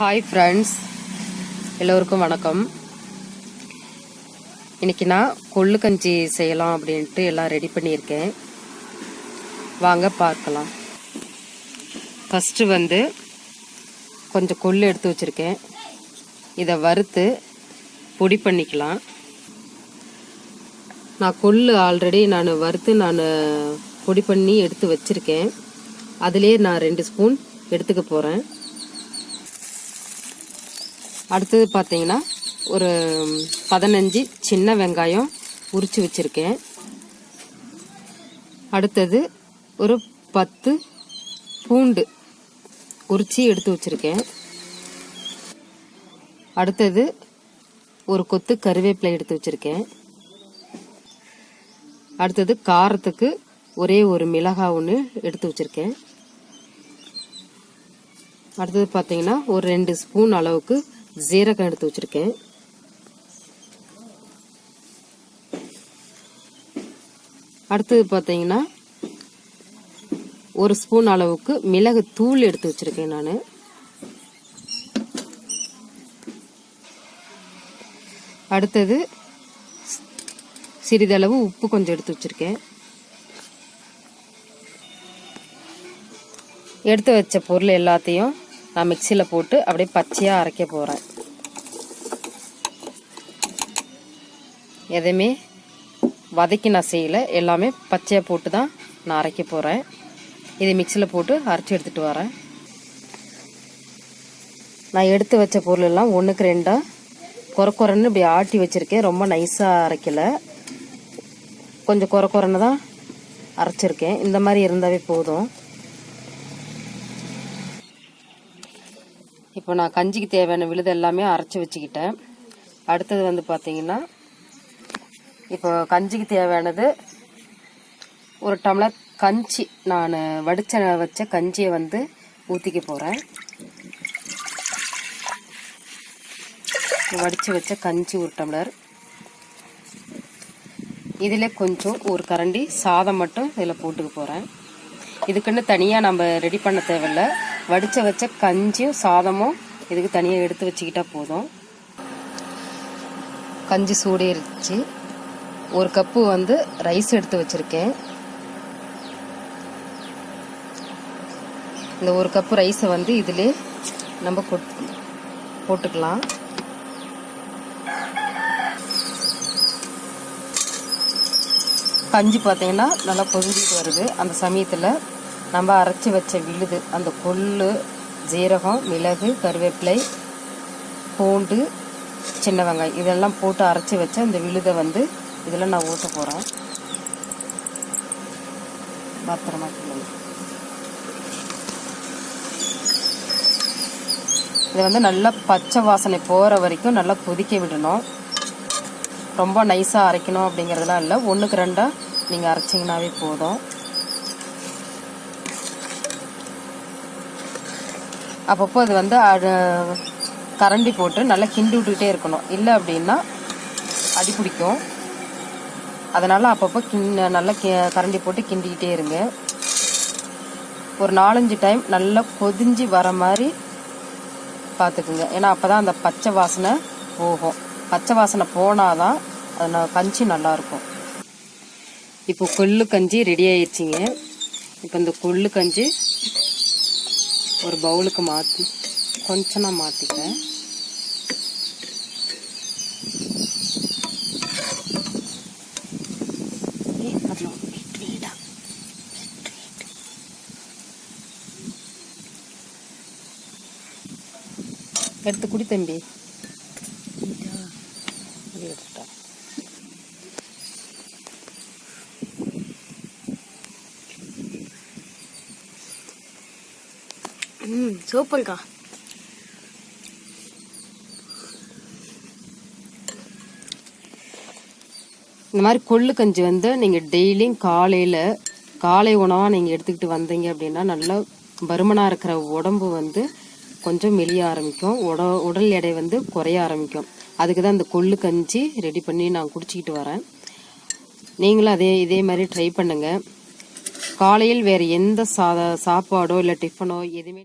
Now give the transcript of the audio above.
Hi friends எல்லோருக்கும் வணக்கம். இன்னைக்கு நான் கொள்ளு கஞ்சி செய்யலாம் அப்படின்ட்டு எல்லாம் ரெடி பண்ணியிருக்கேன். வாங்க பார்க்கலாம். ஃபஸ்ட்டு வந்து கொஞ்சம் கொள்ளு எடுத்து வச்சுருக்கேன். இதை வறுத்து பொடி பண்ணிக்கலாம். நான் கொள்ளு ஆல்ரெடி நான் வறுத்து நான் பொடி பண்ணி எடுத்து வச்சுருக்கேன். அதிலே நான் ரெண்டு ஸ்பூன் எடுத்துக்க போகிறேன் அடுத்தது பார்த்தீங்கன்னா ஒரு பதினஞ்சு சின்ன வெங்காயம் உரித்து வச்சுருக்கேன். அடுத்தது ஒரு பத்து பூண்டு உரித்து எடுத்து வச்சுருக்கேன். அடுத்தது ஒரு கொத்து கருவேப்பிலை எடுத்து வச்சுருக்கேன். அடுத்தது காரத்துக்கு ஒரே ஒரு மிளகாய் ஒன்று எடுத்து வச்சுருக்கேன். அடுத்தது பார்த்தீங்கன்னா ஒரு ரெண்டு ஸ்பூன் அளவுக்கு ஜீரகம் எடுத்து வச்சுருக்கேன். அடுத்தது பார்த்தீங்கன்னா ஒரு ஸ்பூன் அளவுக்கு மிளகு தூள் எடுத்து வச்சிருக்கேன் நான். அடுத்தது சிறிதளவு உப்பு கொஞ்சம் எடுத்து வச்சுருக்கேன். எடுத்து வச்ச பொருள் எல்லாத்தையும் நான் மிக்சியில் போட்டு அப்படியே பச்சையாக அரைக்க போகிறேன் எதையுமே வதக்கி நான் செய்யலை எல்லாமே பச்சையாக போட்டு தான் நான் அரைக்க போகிறேன் இதை மிக்சியில் போட்டு அரைச்சி எடுத்துகிட்டு வரேன். நான் எடுத்து வச்ச பொருள் எல்லாம் ஒன்றுக்கு ரெண்டாக குறை குறைன்னு இப்படி ஆட்டி வச்சுருக்கேன். ரொம்ப நைஸாக அரைக்கலை. கொஞ்சம் குறை குறைன்னு தான் அரைச்சிருக்கேன். இந்த மாதிரி இருந்தாவே போதும். இப்போ நான் கஞ்சிக்கு தேவையான விழுது எல்லாமே அரைச்சி வச்சுக்கிட்டேன். அடுத்தது வந்து பார்த்திங்கன்னா இப்போ கஞ்சிக்கு தேவையானது ஒரு டம்ளர் கஞ்சி. நான் வடிச்ச வச்ச கஞ்சியை வந்து ஊற்றிக்க போகிறேன் வடித்து வச்ச கஞ்சி ஒரு டம்ளர். இதில் கொஞ்சம் ஒரு கரண்டி சாதம் மட்டும் இதில் போட்டுக்க போகிறேன் இதுக்குன்னு தனியாக நம்ம ரெடி பண்ண தேவையில்ல. வடித்து வச்ச கஞ்சியும் சாதமும் இதுக்கு தனியாக எடுத்து வச்சுக்கிட்டால் போதும். கஞ்சி சூடேறிச்சு. ஒரு கப்பு வந்து ரைஸ் எடுத்து வச்சுருக்கேன். இந்த ஒரு கப்பு ரைஸை வந்து இதிலே நம்ம போட்டுக்கலாம். கஞ்சி பார்த்தீங்கன்னா நல்லா பொதிஞ்சிட்டு வருது. அந்த சமயத்தில் நம்ம அரைச்சி வச்ச விழுது அந்த கொள்ளு ஜீரகம் மிளகு கருவேப்பிலை பூண்டு சின்ன வெங்காயம் இதெல்லாம் போட்டு அரைச்சி வச்ச அந்த விழுதை வந்து இதில் நான் ஊற்ற போகிறேன். பத்திரமா இதை வந்து நல்லா பச்சை வாசனை போகிற வரைக்கும் நல்லா கொதிக்க விடணும். ரொம்ப நைஸாக அரைக்கணும் அப்படிங்கிறதுலாம் இல்லை. ஒன்றுக்கு ரெண்டாக நீங்கள் அரைச்சிங்கனாவே போதும். அப்பப்போ அது வந்து கரண்டி போட்டு நல்லா கிண்டி விட்டுக்கிட்டே இருக்கணும். இல்லை அப்படின்னா அடி பிடிக்கும். அதனால் அப்பப்போ கிண் நல்லா கி கரண்டி போட்டு கிண்டிக்கிட்டே இருங்க. ஒரு நாலஞ்சு டைம் நல்லா கொதிஞ்சு வர மாதிரி பார்த்துக்குங்க ஏன்னா அப்போ தான் அந்த பச்சை வாசனை போகும். பச்சை வாசனை போனால் தான் அது கஞ்சி நல்லாயிருக்கும் இப்போ கொள்ளு கஞ்சி ரெடி ஆயிடுச்சிங்க இப்போ இந்த கொள்ளு கஞ்சி ஒரு பவுலுக்கு மாற்றி கொஞ்சமாக மாற்றிக்கிறேன் எடுத்து குடி தம்பி. எடுத்துட்டேன் ம் சூப்பர்க்கா இந்த மாதிரி கொள்ளு கஞ்சி வந்து நீங்கள் டெய்லியும் காலையில் காலை உணவாக நீங்கள் எடுத்துக்கிட்டு வந்தீங்க அப்படின்னா நல்லா பருமனாக இருக்கிற உடம்பு வந்து கொஞ்சம் மெலிய ஆரம்பிக்கும். உட உடல் எடை வந்து குறைய ஆரம்பிக்கும். அதுக்கு தான் இந்த கொள்ளு கஞ்சி ரெடி பண்ணி நான் குடிச்சிக்கிட்டு வரேன். நீங்களும் அதே இதே மாதிரி ட்ரை பண்ணுங்கள் காலையில் வேறு எந்த சாத சாப்பாடோ இல்லை டிஃபனோ எதுவுமே